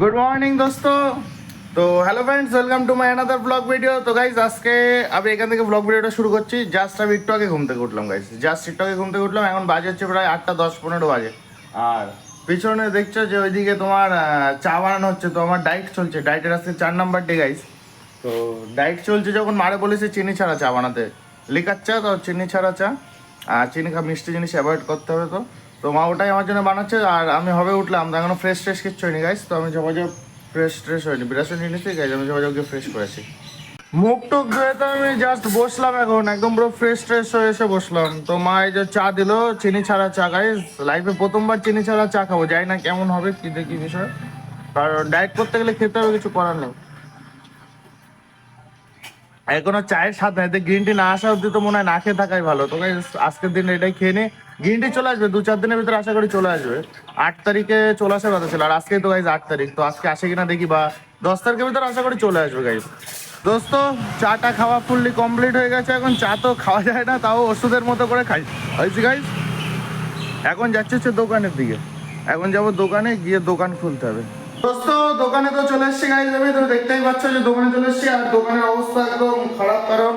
Good morning দোস্ত। তো hello friends welcome to my another blog video তো guys আজকে আমি এখান থেকে ব্লগ ভিডিওটা শুরু করছি। জাস্ট আমি একটু আগে ঘুম থেকে উঠলাম গাইজ জাস্ট একটু আগে ঘুম থেকে উঠলাম, এখন বাজে হচ্ছে প্রায় আটটা দশ পনেরো বাজে। আর পিছনে দেখছ যে ওইদিকে তোমার চা বানানো হচ্ছে, তো আমার ডাইট চলছে। ডাইটের আজকে চার নাম্বার ডে গাইজ তো ডাইট চলছে যখন মারে বলেছে চিনি ছাড়া চা বানাতে। লিকার চা, তো চিনি ছাড়া চা। আর চিনি খা, মিষ্টি জিনিস অ্যাভয়েড করতে হবে তো। তো মা ওটাই আমার জন্য বানাচ্ছে, আর আমি হবে উঠলাম। তো এখনও ফ্রেশ ট্রেশ কিচ্ছু হয়নি গাইস তো আমি যোগাযোগ ফ্রেশ ট্রেশ হয়নি। বিরাশন নিয়েছি গাইজ আমি যোগাযোগ ফ্রেশ করেছি। মুখ টুক তো আমি জাস্ট বসলাম এখন। একদম পুরো ফ্রেশ ট্রেশ হয়ে এসে বসলাম। তো মা এই যে চা দিলো, চিনি ছাড়া চা গাইজ লাইফে প্রথমবার চিনি ছাড়া চা খাব। যাই না কেমন হবে, কি দেখি বিষয়। কারণ ডায়েট করতে গেলে খেতে হবে, কিছু করার নেই। এখনও চায়ের স্বাদ নাই। গ্রিন টি না আসা অব্দি তো মনে হয় না খেয়ে থাকাই ভালো। তো আজকের দিন এটাই খেয়ে নে। গ্রিন টি চলে আসবে দু চার দিনের ভিতরে আশা করি চলে আসবে। আট তারিখে চলে আসার কথা ছিল, আর আজকে তো গাইজ আট তারিখ। তো আজকে আসে কিনা দেখি বা দশ তারিখের ভিতরে আশা করি চলে আসবে গাইজ দোস্ত, চাটা খাওয়া ফুললি কমপ্লিট হয়ে গেছে এখন। চা তো খাওয়া যায় না, তাও ওষুধের মতো করে খাই। হয়েছি গাইজ এখন যাচ্ছে হচ্ছে দোকানের দিকে। এখন যাব দোকানে, গিয়ে দোকান খুলতে হবে। দোস্ত, দোকানে তো চলে এসছি গাইজ আমি তো দেখতেই পাচ্ছ যে দোকানে চলে এসছি, আর দোকানের অবস্থা একদম খারাপ কারণ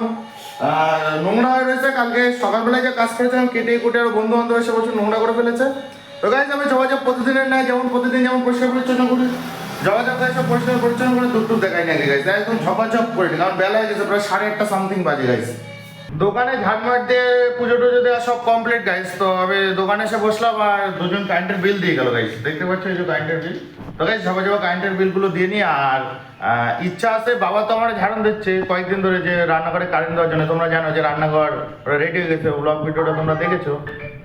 নোংরা হয়ে রয়েছে। কালকে সকালবেলায় যে কাজ করেছিলাম, কেটে কুটে আর বন্ধু বান্ধব এসে বলছে নোংরা করে ফেলেছে। তো গাইজ আমি যোগাযোগ প্রতিদিনের নেয় যেমন প্রতিদিন যেমন পরিষ্কার পরিচ্ছন্ন করি, যোগাযোগ এসে পরিষ্কার পরিচ্ছন্ন করে দুধ টুক দেখাই না গাইজ একদম ঝপাঝপ করে কারণ বেলা হয়ে গেছে, প্রায় সাড়ে আটটা সামথিং বাজে গাইজ দোকানে ঝাড়মাট দিয়ে পুজো টুজো দেওয়া সব কমপ্লিট গাইস তো আমি দোকানে এসে বসলাম আর দুজন কারেন্টের বিল দিয়ে গেল গাইস দেখতে পাচ্ছ এই যে কারেন্টের বিল তো গাইস ঝাপা ঝাপা কারেন্টের বিলগুলো দিয়ে নিই আর ইচ্ছা আছে, বাবা তো আমার ঝাড়ন দিচ্ছে। কয়েকদিন ধরে যে রান্নাঘরে কারেন্ট দেওয়ার জন্য, তোমরা জানো যে রান্নাঘর রেডি হয়ে গেছে ব্লগ ভিডিওটা তোমরা দেখেছ।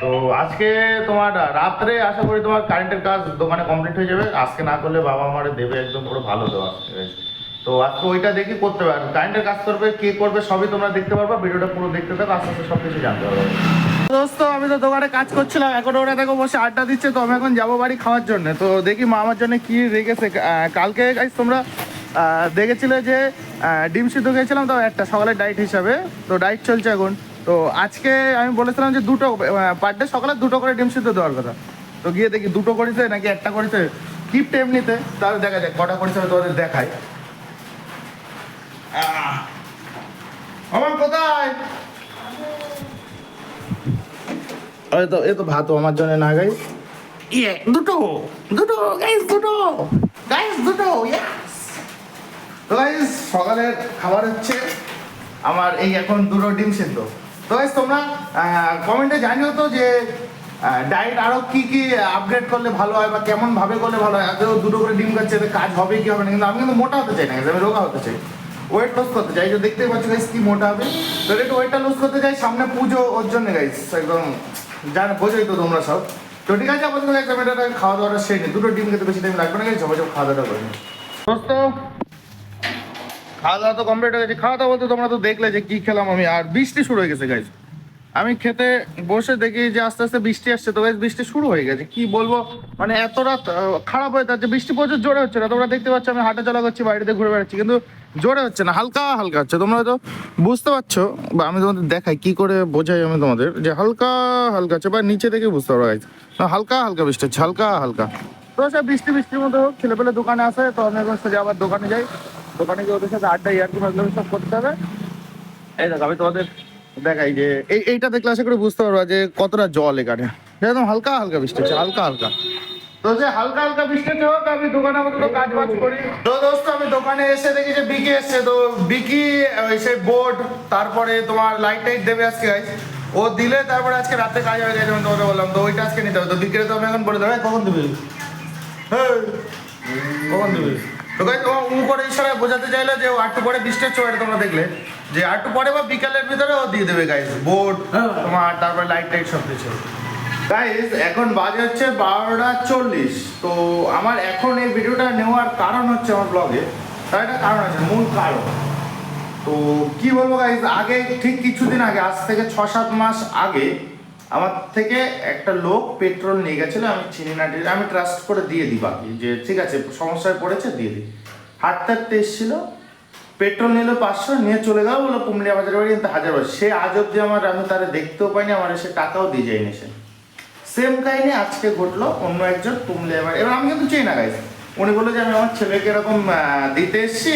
তো, আজকে তোমার রাত্রে আশা করি তোমার কারেন্টের কাজ দোকানে কমপ্লিট হয়ে যাবে। আজকে না করলে বাবা আমার দেবে একদম পুরো ভালো দেওয়া, guys। তো আজকে ওইটা দেখি করতে পারবে কারেন্টের কাজ করবে, কে করবে, সবই তোমরা দেখতে পারবে, ভিডিওটা পুরো দেখতে থাকো, আস্তে আস্তে সব কিছু জানতে পারবে। দোস্ত, আমি তো দোকানে কাজ করছিলাম, এখন ওরা দেখো বসে আড্ডা দিচ্ছে, তো আমি এখন যাব বাড়ি খাওয়ার জন্য। তো দেখি মা আমার জন্য কি রেখেছে। কালকে তোমরা দেখেছিলে যে ডিম সিদ্ধ খেয়েছিলাম, তো একটা সকালে ডাইট হিসাবে। তো ডাইট চলছে এখন। তো আজকে আমি বলেছিলাম যে দুটো পার ডে সকালে দুটো করে ডিম সিদ্ধ দেওয়ার কথা। তো গিয়ে দেখি দুটো করেছে নাকি একটা করেছে। কিপটা এমনিতে, তাহলে দেখা যাক, কটা করেছে আমি তোমাদের আহ! আমার কোথায়? এই তো এই তো ভাত আমার জন্য না গাইস ইয়ে দুটো দুটো গাইস দুটো গাইস দুটো ইয়েস তো গাইস সকালের খাবার হচ্ছে আমার এই এখন দুটো ডিম সিদ্ধ। তো গাইস তোমরা কমেন্টে জানিও তো যে ডায়েট আরও কি কি আপগ্রেড করলে ভালো হয় বা কেমন ভাবে করলে ভালো হয়? এত দুটো করে ডিম খাচ্ছে কাজ হবে কি হবে না? কিন্তু আমি কিন্তু মোটা হতে চাই না আমি রোগা হতে চাই। ওয়েট লস করতে চাই। যে দেখতে পাচ্ছি গাইস কি মোটা হবে। তো একটু ওয়েটটা লস করতে চাই, সামনে পুজো ওর জন্য গাইস একদম জানো বোঝোই তো তোমরা সব। তো ঠিক আছে, আপাতত একদম এটা খাওয়া দাওয়াটা সেরে দুটো ডিম খেতে বেশি টাইম লাগবে না গাইস সবাই সব খাওয়া দাওয়া করে নিই। দোস্ত খাওয়া দাওয়া তো কমপ্লিট হয়ে গেছে। খাওয়া দাওয়া বলতে তোমরা তো দেখলে যে কি খেলাম আমি। আর বৃষ্টি শুরু হয়ে গেছে গাইজ আমি খেতে বসে দেখি যে আস্তে আস্তে বৃষ্টি আসছে। তো গাইজ বৃষ্টি শুরু হয়ে গেছে। কি বলব? মানে এত রাত খারাপ হয়ে যাচ্ছে বৃষ্টি প্রচুর জোরে হচ্ছে না। তোমরা দেখতে পাচ্ছ আমি হাঁটা চলা করছি, বাড়িতে ঘুরে বেড়াচ্ছি। কিন্তু জোরে হচ্ছে না, হালকা হালকা হচ্ছে। তোমরা তো বুঝতে পারছ, বা আমি তোমাদের দেখাই কি করে বোঝাই আমি তোমাদের, যে হালকা হালকা হচ্ছে, বা নিচে থেকে বুঝতে পারো হালকা হালকা বৃষ্টি হচ্ছে, হালকা হালকা। তো সব বৃষ্টি, বৃষ্টির মধ্যে হোক, ছেলেপেলে দোকানে আসে, তো আমি এখন সোজা আবার দোকানে যাই। দোকানে গিয়ে ওদের সাথে আড্ডা ইয়ার্কি ফাজলামি সব করতে হবে। এই দেখো, আমি তোমাদের দেখাই যে, এই, এইটা দেখলে আশা করে বুঝতে পারবা যে কতটা জল এখানে। একদম হালকা হালকা বৃষ্টি হচ্ছে, হালকা হালকা। হালকা হালকা বৃষ্টি হচ্ছে হোক আমি দোকানে কাজ বাজ করি তো দোস্ত আমি দোকানে এসে দেখি যে বিকি এসছে। তো বিকি সেই বোর্ড তারপরে তোমার লাইট টাইট দেবে আজকে। ও দিলে তারপরে আজকে রাতে কাজ হয়ে গেছে আমি তোমাকে বললাম। তো ওইটা আজকে নিতে হবে। তো তো আমি এখন বলে দেবো "এই, কখন দিবি? হ্যাঁ কখন দিবি? তো গাইজ তোমার উ করে ইশারায় বোঝাতে চাইলো যে ও আটটু পরে বৃষ্টি হচ্ছে তোমরা দেখলে। যে আটটু পরে বা বিকালের ভিতরে ও দিয়ে দেবে গাইজ বোর্ড তোমার তারপরে লাইট টাইট সব কিছু। গাইজ এখন বাজে হচ্ছে বারোটা চল্লিশ। তো আমার এখন এই ভিডিওটা নেওয়ার কারণ হচ্ছে আমার ব্লগে তার একটা কারণ আছে, মূল কারণ। তো কি বলব গাইজ আগে ঠিক কিছুদিন আগে, আজ থেকে ছ সাত মাস আগে, আমার থেকে একটা লোক পেট্রোল নিয়ে গেছিল, আমি চিনি না, আমি ট্রাস্ট করে দিয়ে দিই বাকি। যে ঠিক আছে, সমস্যায় পড়েছে, দিয়ে দিই। হাঁটতে হাঁটতে এসেছিল পেট্রোল নিল পাঁচশো, নিয়ে চলে গেল বলল পুমলিয়া বাজারে বাড়ি, কিন্তু হাজার সে আজ অব্দি আমার, আমি তারা দেখতেও পাইনি, আমার এসে টাকাও দিয়ে যায়নি সে। সেম কাহিনী আজকে ঘটলো অন্য একজন পুমলিয়া এবার এবার আমি কিন্তু চেই না গাইজ উনি বলল যে, আমি আমার ছেলেকে এরকম দিতে এসেছি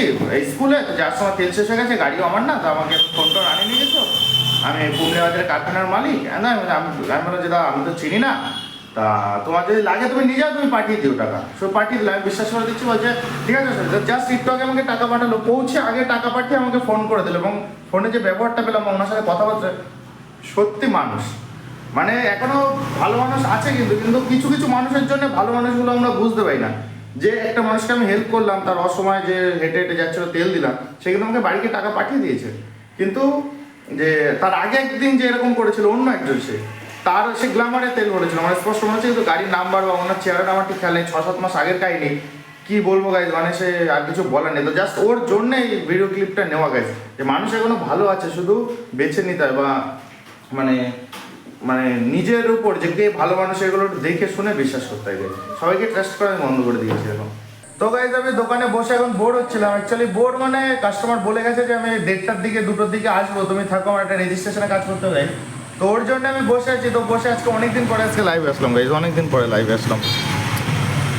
স্কুলে যার সময় তেল শেষ হয়ে গেছে, গাড়িও আমার না, তো আমাকে ফোন টোন আনিয়ে নিয়ে গেছো আমি পুরুলিয়া বাজারের কারখানার মালিক। না আমি আমি বললাম যে, দাদা, আমি তো চিনি না। তা তোমার যদি লাগে, তুমি নিয়ে যাও, তুমি পাঠিয়ে দিও টাকা। সো পাঠিয়ে দিলে, আমি বিশ্বাস করে দিচ্ছি, বলছে, ঠিক আছে স্যার জাস্ট একটু আগে আমাকে টাকা পাঠালো। পৌঁছে আগে টাকা পাঠিয়ে আমাকে ফোন করে দিল এবং ফোনে যে ব্যবহারটা পেলাম ওনার সাথে কথাবার্তা, সত্যি মানুষ। মানে এখনও ভালো মানুষ আছে কিন্তু কিন্তু কিছু কিছু মানুষের জন্য ভালো মানুষগুলো আমরা বুঝতে পারি না। যে একটা মানুষকে আমি হেল্প করলাম, তার অসময় যে হেঁটে হেঁটে যাচ্ছিল, তেল দিলাম, সে কিন্তু আমাকে বাড়িতে টাকা পাঠিয়ে দিয়েছে। কিন্তু যে তার আগে একদিন যে এরকম করেছিল, অন্য একজন সে, তার সে গ্লামারে তেল ভরেছিল। মানে স্পষ্ট মনে হচ্ছে কিন্তু গাড়ির নাম্বার বা ওনার চেহারাটা আমার ঠিক খেয়াল নেই ছ সাত মাস আগের কাহিনি, কি বলব গাইজ মানে সে আর কিছু বলার নেই। তো জাস্ট ওর জন্যই এই ভিডিও ক্লিপটা নেওয়া গেছে যে মানুষ এখনও ভালো আছে, শুধু বেছে নিতে হয় বা মানে মানে নিজের উপর যে কে ভালো মানুষ এগুলো দেখে শুনে বিশ্বাস করতে হবে। সবাইকে ট্রাস্ট করা বন্ধ করে দিয়েছি এখন। তো গাইজ আমি দোকানে বসে এখন বোর হচ্ছিলাম। অ্যাকচুয়ালি বোর মানে কাস্টমার বলে গেছে যে আমি দেড়টার দিকে, দুটোর দিকে আসব। তুমি থাকো, আমার একটা রেজিস্ট্রেশনে কাজ করতে হবে। তো ওর জন্য আমি বসে আছি। তো বসে আজকে অনেকদিন পরে আজকে লাইভে আসলাম গাইজ অনেকদিন পরে লাইভে আসলাম।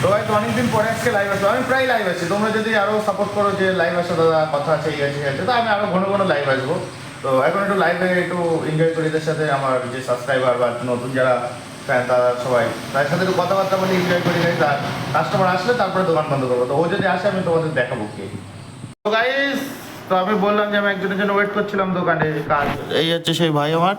তো গাইজ অনেকদিন পরে আজকে লাইভ আসলাম। আমি প্রায় লাইভ আছি। তোমরা যদি আরও সাপোর্ট করো যে লাইভ আসো, দাদা, কথা আছে, এই আছে তো আমি আরও ঘন ঘন লাইভ আসব। তো এখন একটু লাইভে একটু এনজয় করি এদের সাথে, আমার যে সাবস্ক্রাইবার বা নতুন যারা ফ্যান তারা সবাই। তাদের সাথে একটু কথাবার্তা বলে এনজয় করি গাইজ আর কাস্টমার আসলে তারপরে দোকান বন্ধ করব। তো ও যদি আসে, আমি তোমাদের দেখাবো কে। তো গাইজ তো আমি বললাম যে আমি একজনের জন্য ওয়েট করছিলাম দোকানে কাজ। এই হচ্ছে সেই ভাই আমার।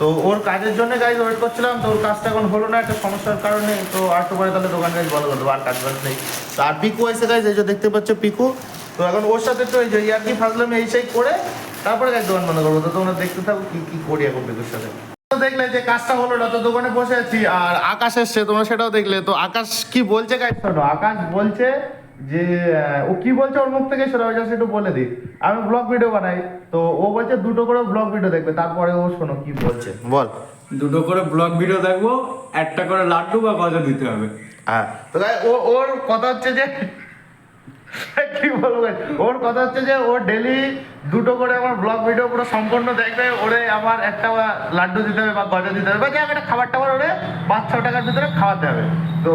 তো ওর কাজের জন্য গাইজ ওয়েট করছিলাম, তো ওর কাজটা এখন হলো না, একটা সমস্যার কারণে। তো আর তো পরে তাহলে দোকান গাইজ বন্ধ করে দেবো, আর কাজ বাজ নেই। তো আর পিকু এসে গাইজ এই যে দেখতে পাচ্ছ পিকু। তো এখন ওর সাথে তো এই যে ইয়ার্কি ফাজলাম এই সেই করে তারপরে গাইজ দোকান বন্ধ করব। তো তোমরা দেখতে থাকো কি কি করি এখন পিকুর সাথে। তো দেখলে যে কাজটা হলো না তো দোকানে বসে আছি আর আকাশ এসছে তোমরা সেটাও দেখলে। তো আকাশ কি বলছে গাইজ শোনো আকাশ বলছে যে ও কি বলছে ওর মুখ থেকে সেটা জাস্ট একটু বলে দিই। আমি ব্লগ ভিডিও বানাই তো ও বলছে দুটো করে ব্লগ ভিডিও দেখবে তারপরে ও শোনো কি বলছে। বল। দুটো করে ব্লগ ভিডিও দেখব একটা করে লাড্ডু বা গজা দিতে হবে। হ্যাঁ তো ও ওর কথা হচ্ছে যে কি বলব? ওর কথা হচ্ছে যে ও ডেলি দুটো করে আমার ব্লগ ভিডিও পুরো সম্পূর্ণ দেখবে, ওরে আমার একটা লাড্ডু দিতে হবে বা গজা দিতে হবে বা যে আমি একটা খাবার টাবার ওরে পাঁচ ছ টাকার ভিতরে খাওয়াতে হবে। তো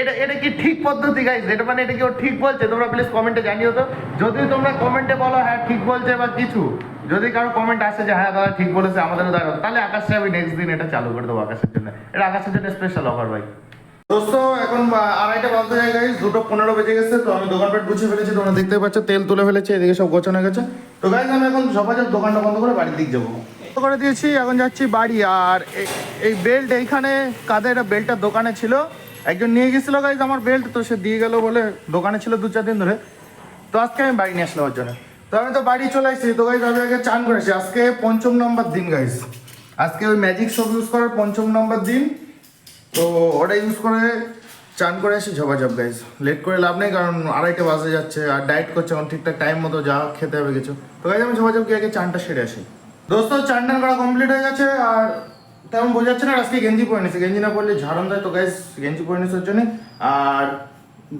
এটা এটা কি ঠিক পদ্ধতি গাইজ এটা মানে এটা কি ও ঠিক বলছে? তোমরা প্লিজ কমেন্টে জানিও তো। যদি তোমরা কমেন্টে বলো হ্যাঁ ঠিক বলছে বা কিছু, যদি কারও কমেন্ট আসে যে হ্যাঁ দাদা ঠিক বলেছে, আমাদেরও দাঁড়ানো তাহলে আকাশে আমি নেক্সট দিন এটা চালু করে দেবো, আকাশের জন্য। এটা আকাশের জন্য স্পেশাল অফার ভাই। এখন যায় গাইস দুটো পনেরো বেজে গেছে, তো আমি গুছিয়ে ফেলেছি তেল তুলে এদিকে সব গেছে। তো আমি এখন দোকানটা বন্ধ করে বাড়ির যাব। করে দিয়েছি, এখন যাচ্ছি বাড়ি, আর এই বেল্ট এইখানে, কাদের দোকানে ছিল, একজন নিয়ে গেছিল গাইজ আমার বেল্ট তো সে দিয়ে গেল বলে দোকানে ছিল দু চার দিন ধরে। তো আজকে আমি বাড়ি নিয়ে আসলাম ওর জন্য। তো আমি তো বাড়ি চলে আসছি, তো গাইজ আমি আগে চান করেছি, আজকে পঞ্চম নম্বর দিন গাইজ আজকে ওই ম্যাজিক সব ইউজ করার পঞ্চম নম্বর দিন। তো ওটা ইউজ করে চান করে আসি, ঝপাঝপ গাইজ লেট করে লাভ নেই, কারণ আড়াইটে বাজে যাচ্ছে, আর ডায়েট করছে এখন ঠিকঠাক টাইম মতো, যা খেতে হবে কিছু। তো গাইজ আমি ঝপাঝপ গিয়ে আগে চানটা সেরে আসি। দোস্ত চান টান করা কমপ্লিট হয়ে গেছে, আর তেমন বোঝাচ্ছে না, আর আজকে গেঞ্জি পরে নিছি। গেঞ্জি না পরলে ঝাড়ন দেয় তো গাইজ গেঞ্জি পরে ওর জন্য। আর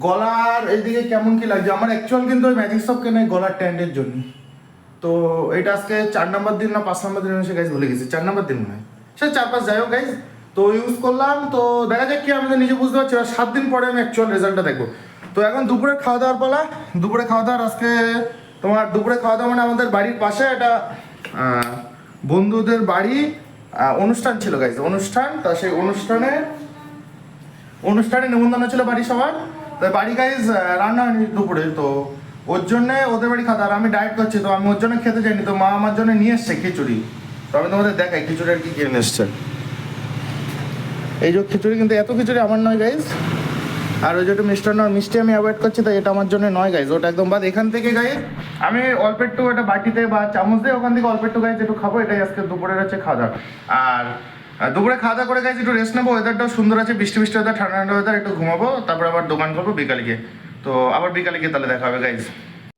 গলার এইদিকে কেমন কি লাগছে? আমার অ্যাকচুয়াল কিন্তু ওই ম্যাজিক সব কেনে গলার ট্যান্ডের জন্য। তো এটা আজকে চার নাম্বার দিন না, পাঁচ নাম্বার দিন এসে গাইজ ভুলে গেছি। চার নাম্বার দিন নয় সে চার পাঁচ, যাই হোক গাইজ তো ইউজ করলাম, তো দেখা যাক কি আমি তো নিজে বুঝতে পারছি সাত দিন পরে আমি অ্যাকচুয়াল রেজাল্টটা দেখব। তো এখন দুপুরে খাওয়া দাওয়ার পালা। দুপুরে খাওয়া দাওয়ার আজকে তোমার দুপুরে খাওয়া দাওয়া মানে আমাদের বাড়ির পাশে একটা বন্ধুদের বাড়ি অনুষ্ঠান ছিল গাইজ অনুষ্ঠান। তা সেই অনুষ্ঠানে অনুষ্ঠানে নিমন্ত্রণ ছিল বাড়ি সবার। তো বাড়ি গাইজ রান্না হয়নি দুপুরে, তো ওর জন্যে ওদের বাড়ি খাতা আর আমি ডায়েট করছি, তো আমি ওর জন্য খেতে যাইনি তো মা আমার জন্য নিয়ে এসছে খিচুড়ি। তো আমি তোমাদের দেখাই খিচুড়ি আর কি কিনে এসছে। এই যে খিচুড়ি কিন্তু এত খিচুড়ি আমার নয় গাইজ আর ওই যে একটু মিষ্টান্ন আর মিষ্টি আমি অ্যাভয়েড করছি তাই এটা আমার জন্য নয় গাইজ ওটা একদম বাদ। এখান থেকে গাইজ আমি অল্প একটু এটা বাটিতে বা চামচ দিয়ে ওখান থেকে অল্প একটু গাইজ একটু খাব। এটাই আজকে দুপুরের হচ্ছে খাওয়া দাওয়া আর আর দুপুরে খাওয়া দাওয়া করে গাইজ একটু রেস্ট নেব। ওয়েদারটাও সুন্দর আছে বৃষ্টি বৃষ্টি ওয়েদার ঠান্ডা ঠান্ডা ওয়েদার একটু ঘুমাবো। তারপর আবার দোকান করব বিকালে গিয়ে। তো আবার বিকালে গিয়ে তাহলে দেখা হবে গাইজ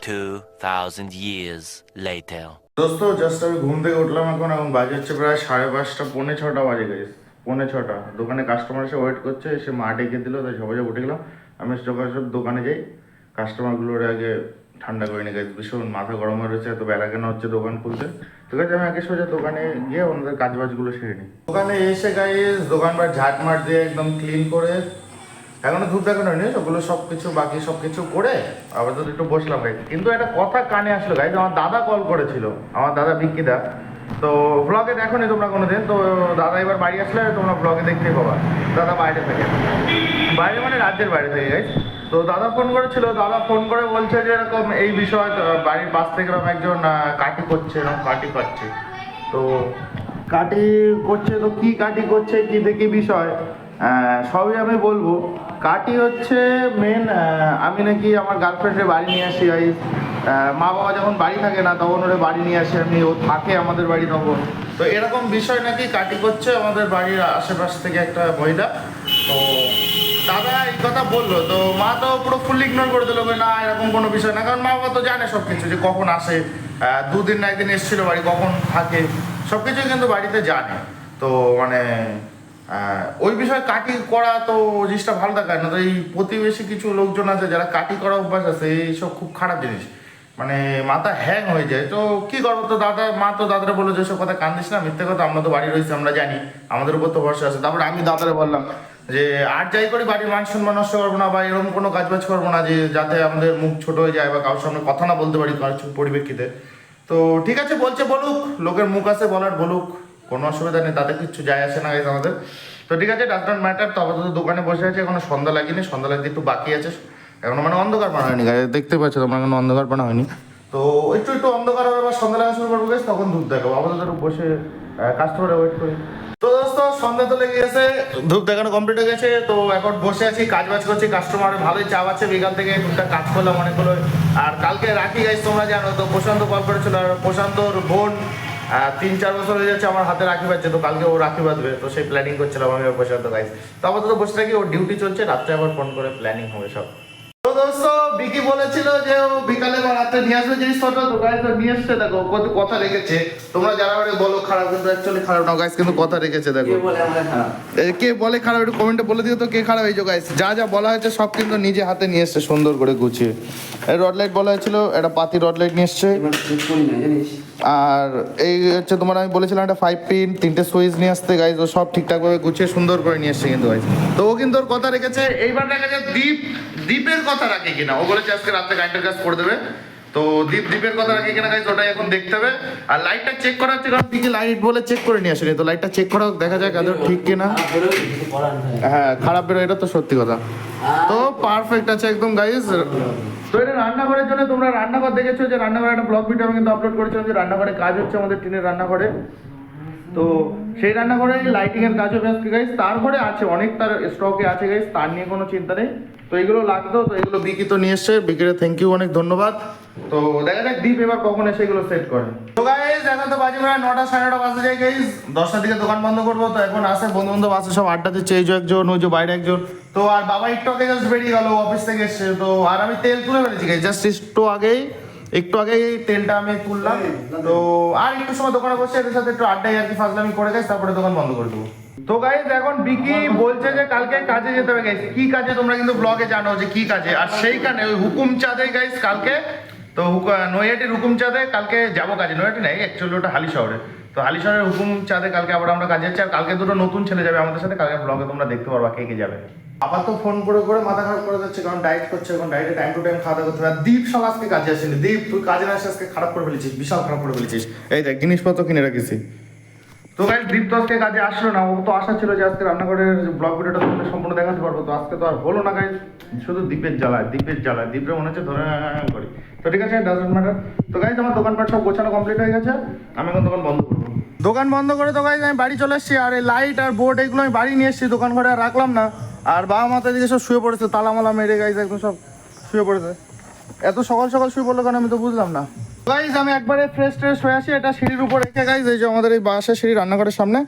2,000 years later. দোস্ত জাস্ট আমি ঘুম থেকে উঠলাম এখন এখন বাজে হচ্ছে প্রায় সাড়ে পাঁচটা পৌনে ছটা বাজে গেছে পৌনে ছটা। দোকানে কাস্টমার এসে ওয়েট করছে এসে মা ডেকে দিল, তাই সবাই উঠে গেলাম। আমি সব দোকানে যাই। কাস্টমারগুলোর আগে ঠান্ডা করে নিয়ে গেছে ভীষণ মাথা গরম হয়ে রয়েছে, এত বেলা কেন হচ্ছে দোকান খুলতে? ঠিক আছে, আমি আগে সোজা দোকানে গিয়ে ওনাদের কাজ বাজগুলো সেরে নিই। দোকানে এসে গাইস দোকানবার ঝাঁট মার দিয়ে একদম ক্লিন করে, এখনও ধূপ দেখানো হয়নি, ওগুলো সব কিছু বাকি সব কিছু করে আবার তো একটু বসলাম গাইজ কিন্তু একটা কথা কানে আসলো গাইজ আমার দাদা কল করেছিল, আমার দাদা বিক্কিদা তো ব্লগে দেখো নি তোমরা কোনোদিন? তো দাদা এবার বাড়ি আসলে তোমরা ব্লগে দেখতেই পাবা। দাদা বাইরে থাকে। বাইরে মানে রাজ্যের বাইরে থেকে গাইজ তো দাদা ফোন করেছিল দাদা ফোন করে বলছে যে এরকম এই বিষয় বাড়ির পাশ থেকে এরকম একজন কাটি করছে এরকম কাটি পাচ্ছে। তো কাটি করছে তো কি কাটি করছে কি দেখি বিষয় সবই আমি বলব। কাটি হচ্ছে মেন আমি নাকি আমার গার্লফ্রেন্ডের বাড়ি নিয়ে আসি আহ, মা বাবা যখন বাড়ি থাকে না, তখন ওরা বাড়ি নিয়ে আসে আমি ও থাকে আমাদের বাড়ি তখন তো এরকম বিষয় নাকি কাটি করছে আমাদের বাড়ির আশেপাশ থেকে একটা মহিলা। তো দাদা এই কথা বলল, তো মা তো পুরো ফুল ইগনোর করে দিল না, এরকম কোনো বিষয় না। কারণ মা বাবা তো জানে সব কিছু যে কখন আসে দুদিন না একদিন এসেছিল বাড়ি, কখন থাকে সব কিছুই কিন্তু বাড়িতে জানে। তো মানে ওই বিষয়ে কাটি করা তো জিনিসটা ভালো দেখায় না। তো এই প্রতিবেশী কিছু লোকজন আছে, যারা কাটি করা অভ্যাস আছে, এইসব খুব খারাপ জিনিস। মানে মাথা হ্যাং হয়ে যায়। তো কি করব? তো দাদা, মা তো দাদারা বলল যে সব কথা কান্দিস না, মিথ্যে কথা, আমরা তো বাড়ি রয়েছি, আমরা জানি। আমাদের উপর তো ভরসা আছে। তারপরে আমি দাদারে বললাম যে, আর যাই করি, বাড়ির মান সম্মান নষ্ট করব না বা এরকম কোনো কাজ বাজ করব না যে, যাতে আমাদের মুখ ছোট হয়ে যায় বা কারোর সামনে কথা না বলতে পারি কারোর পরিপ্রেক্ষিতে। তো ঠিক আছে, বলছে বলুক, লোকের মুখ আছে বলার, বলুক। কোনো অসুবিধা নেই, তাতে কিচ্ছু যায় আসে না আমাদের। তো ঠিক আছে ডাক্তার ম্যাটার তো আপাতত দোকানে বসে আছে, এখনও সন্ধ্যা লাগেনি, সন্ধ্যা লাগতে একটু বাকি আছে। এখনও মানে অন্ধকার পানা হয়নি guys, দেখতে পাচ্ছ তোমরা এখনও অন্ধকার পানা হয়নি। তো একটু একটু অন্ধকার হবে বা সন্ধ্যা লাগা শুরু করব guys, তখন ধূপ দেখাবো। আপাতত একটু বসে কাস্টমারে ওয়েট করি তো দোস্ত সন্ধ্যা তো লেগে গেছে ধূপ দেখানো কমপ্লিট হয়ে গেছে তো এখন বসে আছি কাজ বাজ করছি কাস্টমার ভালোই চাপ আছে বিকাল থেকে টুকটাক কাজ করলাম অনেকগুলো আর কালকে রাখি গাইজ তোমরা জানো তো প্রশান্ত কল করেছিল আর প্রশান্তর বোন তিন চার বছর হয়ে যাচ্ছে আমার হাতে রাখি পাচ্ছে তো কালকে ও রাখি বাঁধবে তো সেই প্ল্যানিং করছিলাম আমি আর প্রশান্ত গাইজ তো আপাতত বসে থাকি ওর ডিউটি চলছে রাত্রে আবার ফোন করে প্ল্যানিং হবে সব। দোস্ত বিকি বলেছিল যে ও বিকালে বা রাতে নিয়ে আসবে জিনিসপত্র তো গাইজ নিয়ে এসছে দেখো কত কথা রেখেছে। তোমরা যারা মানে বলো খারাপ কিন্তু অ্যাকচুয়ালি খারাপ না গাইস কিন্তু কথা রেখেছে দেখো। কে বলে খারাপ? একটু কমেন্টে বলে দিও তো কে খারাপ? এই যে গাইস যা যা বলা হয়েছে সব কিন্তু নিজে হাতে নিয়ে এসছে সুন্দর করে গুছিয়ে। রড লাইট বলা হয়েছিল একটা পাতি রড লাইট নিয়ে এসছে। আর এই হচ্ছে তোমার আমি বলেছিলাম একটা ফাইভ পিন তিনটে সুইচ নিয়ে আসতে গাইজ ও সব ঠিকঠাকভাবে গুছিয়ে সুন্দর করে নিয়ে এসছে কিন্তু তো ও কিন্তু ওর কথা রেখেছে, এইবার দেখা যায় দ্বীপ দ্বীপের কথা রাখে কিনা। ও বলেছে আজকে রাতে গাইডের কাজ করে দেবে। তো দ্বীপ দ্বীপের কথা রাখে কিনা গাইজ ওটাই এখন দেখতে হবে। আর লাইটটা চেক করা হচ্ছে কারণ দিকে লাইট বলে চেক করে নিয়ে আসেনি তো লাইটটা চেক করা দেখা যাক আদৌ ঠিক কিনা। হ্যাঁ খারাপ বেরো এটা তো সত্যি কথা। তো পারফেক্ট আছে একদম গাইস তো এটা রান্নাঘরের জন্য তোমরা রান্নাঘর দেখেছ যে রান্নাঘরে একটা ব্লগ ভিডিও আমি কিন্তু আপলোড করেছিলাম যে রান্নাঘরে কাজ হচ্ছে আমাদের টিনের রান্নাঘরে। তো সেই রান্নাঘরে লাইটিং এর কাজও ব্যস্ত গাইস তার ঘরে আছে অনেক, তার স্টকে আছে গাইস তার নিয়ে কোনো চিন্তা নেই। তো এগুলো লাগতো, তো এগুলো বিকি তো নিয়ে এসছে। বিকিরে থ্যাংক ইউ অনেক ধন্যবাদ। তো দেখা যাক দীপ এবার কখন এসে এগুলো সেট করে। তো গাইস এখন তো বাজে প্রায় নটা, সাড়ে নটা বাজে যায় গাইস দশটার দিকে দোকান বন্ধ করব। তো এখন আসে বন্ধু বান্ধব আসে, সব আড্ডা দিচ্ছে, এই একজন, ওই যে বাইরে একজন। তো আর বাবা একটু আগে জাস্ট বেরিয়ে গেল অফিস থেকে এসছে। তো আর আমি তেল তুলে ফেলেছি গাইস জাস্ট একটু আগেই একটু আগেই তেলটা আমি তুললাম তো আর একটু সময় দোকানে বসে এদের সাথে একটু আড্ডাই আর কি ফাজলামি করে গেছে তারপরে দোকান বন্ধ করে দেবো। তো গাইজ এখন বিকি বলছে যে কালকে কাজে যেতে হবে গাইজ কি কাজে? তোমরা কিন্তু ব্লগে জানো যে কি কাজে। আর সেইখানে ওই হুকুম চাঁদে গাইজ কালকে তো নৈহাটির হুকুম চাঁদে কালকে যাব কাজে। নৈহাটি নাই অ্যাকচুয়ালি ওটা হালি শহরে তো হালি শহরের হুকুম চাঁদে কালকে আবার আমরা কাজে যাচ্ছি। আর কালকে দুটো নতুন ছেলে যাবে আমাদের সাথে। কালকে ব্লগে তোমরা দেখতে পারবা কে কে যাবে। আবার তো ফোন করে করে মাথা খারাপ করে যাচ্ছে, কারণ ডায়েট করছে, এখন ডায়েটে টাইম টু টাইম খাওয়া দাওয়া করতে দীপ সব আজকে কাজে আসেনি। দীপ, তুই কাজে না আজকে খারাপ করে ফেলেছিস, বিশাল খারাপ করে ফেলেছিস। এই দেখ, জিনিসপত্র কিনে রাখিছি। তো গাইজ দীপ তো আজকে কাজে আসলো না। ও তো আশা ছিল যে আজকে রান্নাঘরের ব্লগ ভিডিওটা তোমাদের সম্পূর্ণ দেখাতে পারব। তো আজকে তো আর হলো না গাইজ শুধু দ্বীপের জ্বালায় দ্বীপের জ্বালায় দ্বীপের মনে হচ্ছে ধরে করি। তো ঠিক আছে ডাজন্ট ম্যাটার তো গাইজ আমার দোকানপাট সব গোছানো কমপ্লিট হয়ে গেছে। আমি এখন দোকান বন্ধ করব। দোকান বন্ধ করে তো গাইজ আমি বাড়ি চলে এসেছি। আর এই লাইট আর বোর্ড এগুলো আমি বাড়ি নিয়ে এসেছি। দোকান ঘরে আর রাখলাম না। আর বাবা মাথা দিকে সব শুয়ে পড়েছে তালা মালা মেরে গাইজ একদম সব শুয়ে পড়েছে। এত সকাল সকাল শুয়ে পড়ল কেন আমি তো বুঝলাম না। গাইজ আমি একবারে ফ্রেশ ট্রেশ হয়ে আসি, এটা সিঁড়ির উপর রেখে গাইজ এই যে আমাদের এই বাসার সিঁড়ি রান্নাঘরের সামনে,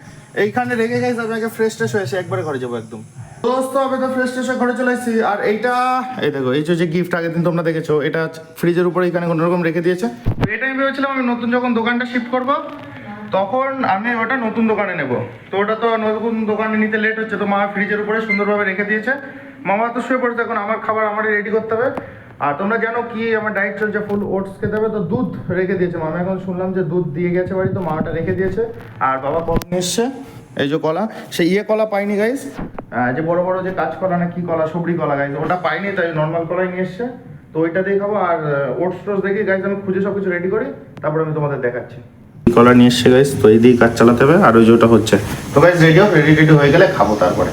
এইখানে রেখে গাইজ আমি আগে ফ্রেশ ট্রেশ হয়ে আসি, একবারে ঘরে যাব একদম। দোস্ত, আমি তো ফ্রেশ ট্রেশ ঘরে চলে আসছি, আর এইটা, এই দেখো, এই যে গিফট আগের দিন তোমরা দেখেছ, এটা ফ্রিজের উপরে এখানে কোনো রকম রেখে দিয়েছে। এটা আমি ভেবেছিলাম আমি নতুন যখন দোকানটা শিফট করব তখন আমি ওটা নতুন দোকানে নেব। তো ওটা তো নতুন দোকানে নিতে লেট হচ্ছে, তো মা ফ্রিজের উপরে সুন্দরভাবে রেখে দিয়েছে। মামা তো শুয়ে পড়েছে এখন, আমার খাবার আমারই রেডি করতে হবে। আর তোমরা জানো কি, আমার ডায়েট চলছে ফুল ওটস খেতে হবে, তো দুধ রেখে দিয়েছে মামা। এখন শুনলাম যে দুধ দিয়ে গেছে বাড়ি, তো মামাটা রেখে দিয়েছে। আর বাবা কফি নিয়ে এসছে, এই যে কলা সেই ইয়ে কলা পাইনি গাইস যে বড় বড় যে কাঁচ কলা না কি কলা, সবরি কলা গাইস ওটা পাইনি তাই নর্মাল কলাই নিয়ে এসছে। তো ওইটা দিয়ে খাব আর ওটস টোটস দেখি গাইস আমি খুঁজে সব কিছু রেডি করি, তারপর আমি তোমাদের দেখাচ্ছি। কলা নিয়ে এসছে গাইস তো এই দিয়ে কাজ চালাতে হবে আর ওই যে ওটা হচ্ছে। তো গাইস রেডি রেডি রেডি হয়ে গেলে খাব তারপরে।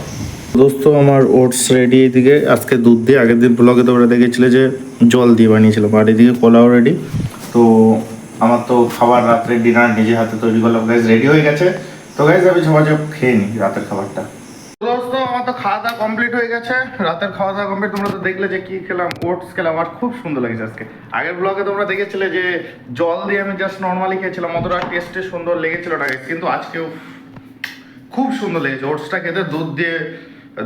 দোস্ত আমার ওটস রেডি এদিকে আজকে দুধ দিয়ে আগের দিন ব্লগে তোমরা দেখেছিলে যে জল দিয়ে বানিয়েছিলাম আর এদিকে কলাও রেডি তো আমার তো খাবার রাত্রে ডিনার নিজে হাতে তৈরি করলাম গাইজ রেডি হয়ে গেছে। তো গাইজ আমি ঝমাঝপ খেয়ে নিই রাতের খাবারটা। আমার তো খাওয়া দাওয়া কমপ্লিট হয়ে গেছে। রাতের খাওয়া দাওয়া কমপ্লিট তোমরা তো দেখলে যে কি খেলাম ওটস খেলাম, আর খুব সুন্দর লাগছে আজকে। আগের ব্লগে তোমরা দেখেছিলে যে জল দিয়ে আমি জাস্ট নর্মালি খেয়েছিলাম, অতটা টেস্টে সুন্দর লেগেছিল কিন্তু আজকেও খুব সুন্দর লেগেছে। ওটসটা খেতে দুধ দিয়ে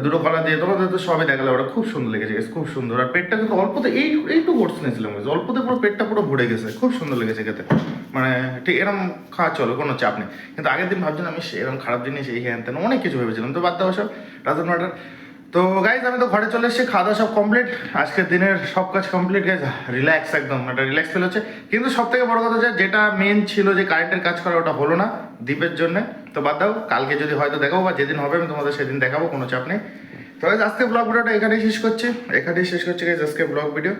দুটো কলা দিয়ে তোমাদের তো সবই দেখালে ওটা খুব সুন্দর লেগেছে গেছে খুব সুন্দর। আর পেটটা কিন্তু অল্পতে এই এইটু কোর্স নিয়েছিলাম অল্পতে পুরো পেটটা পুরো ভরে গেছে, খুব সুন্দর লেগেছে খেতে। মানে ঠিক এরকম খাওয়া চলো, কোনো চাপ নেই। কিন্তু আগের দিন ভাবছিলাম আমি এরকম খারাপ জিনিস এই হ্যান তেন অনেক কিছু ভেবেছিলাম, তো বাদ দাও সব, রাজন তো গাইজ আমি তো ঘরে চলে এসেছি খাওয়া দাওয়া সব কমপ্লিট আজকের দিনের সব কাজ কমপ্লিট গাইজ রিল্যাক্স একদম একটা রিল্যাক্স ফিল হচ্ছে। কিন্তু সব থেকে বড় কথা যেটা মেন ছিল যে কারেন্টের কাজ করা ওটা হলো না দ্বীপের জন্য। তো বাদ দাও কালকে যদি হয়তো দেখাবো বা যেদিন হবে আমি তোমাদের সেদিন দেখাবো কোনো চাপ নেই। তো guys, আজকে ব্লগ ভিডিওটা এখানেই শেষ করছি। এখানেই শেষ করছি গাইজ আজকে ব্লগ ভিডিও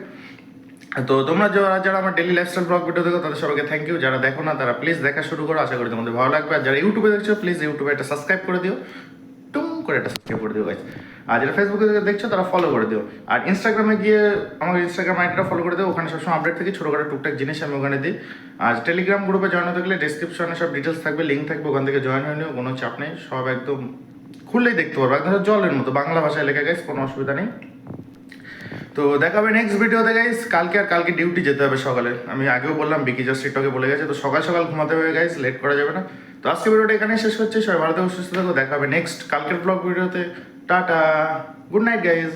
তো তোমরা যারা যারা আমার ডেলি লাইফস্টাইল ব্লগ ভিডিও দেখো তাদের সবাইকে থ্যাংক ইউ যারা দেখো না তারা প্লিজ দেখা শুরু করো আশা করি তোমাদের ভালো লাগবে। আর যারা ইউটিউবে দেখছ প্লিজ ইউটিউবে একটা সাবস্ক্রাইব করে দিও। টুম করে একটা সাবস্ক্রাইব করে দিও গাইজ আর যারা ফেসবুকে দেখছ, তারা ফলো করে দিও। আর ইনস্টাগ্রামে গিয়ে আমার ইনস্টাগ্রাম আইডিটা ফলো করে দিও, ওখানে সবসময় আপডেট থেকে, ছোটোখাটো টুকটাক জিনিস আমি ওখানে দিই। আর টেলিগ্রাম গ্রুপে জয়েন হতে গেলে ডিসক্রিপশনে সব ডিটেলস থাকবে লিঙ্ক থাকবে, ওখান থেকে জয়েন হয়ে নিও, কোনো চাপ নেই, সব একদম খুললেই দেখতে পারবে। একদম জলের মতো, বাংলা ভাষায় লেখা গেছে কোনো অসুবিধা নেই। তো দেখাবে নেক্সট ভিডিওতে গাইস কালকে আর কালকে ডিউটি যেতে হবে সকালে। আমি আগেও বললাম, বিকি জাস্ট টিকটকে বলে গেছে, তো সকাল সকাল ঘুমাতে হবে গাইস লেট করা যাবে না। তো আজকে ভিডিওটা এখানে শেষ হচ্ছে সবাই ভালো থাকো, সুস্থ থাকো দেখা হবে নেক্সট কালকের ব্লগ ভিডিওতে টাটা গুড নাইট গাইস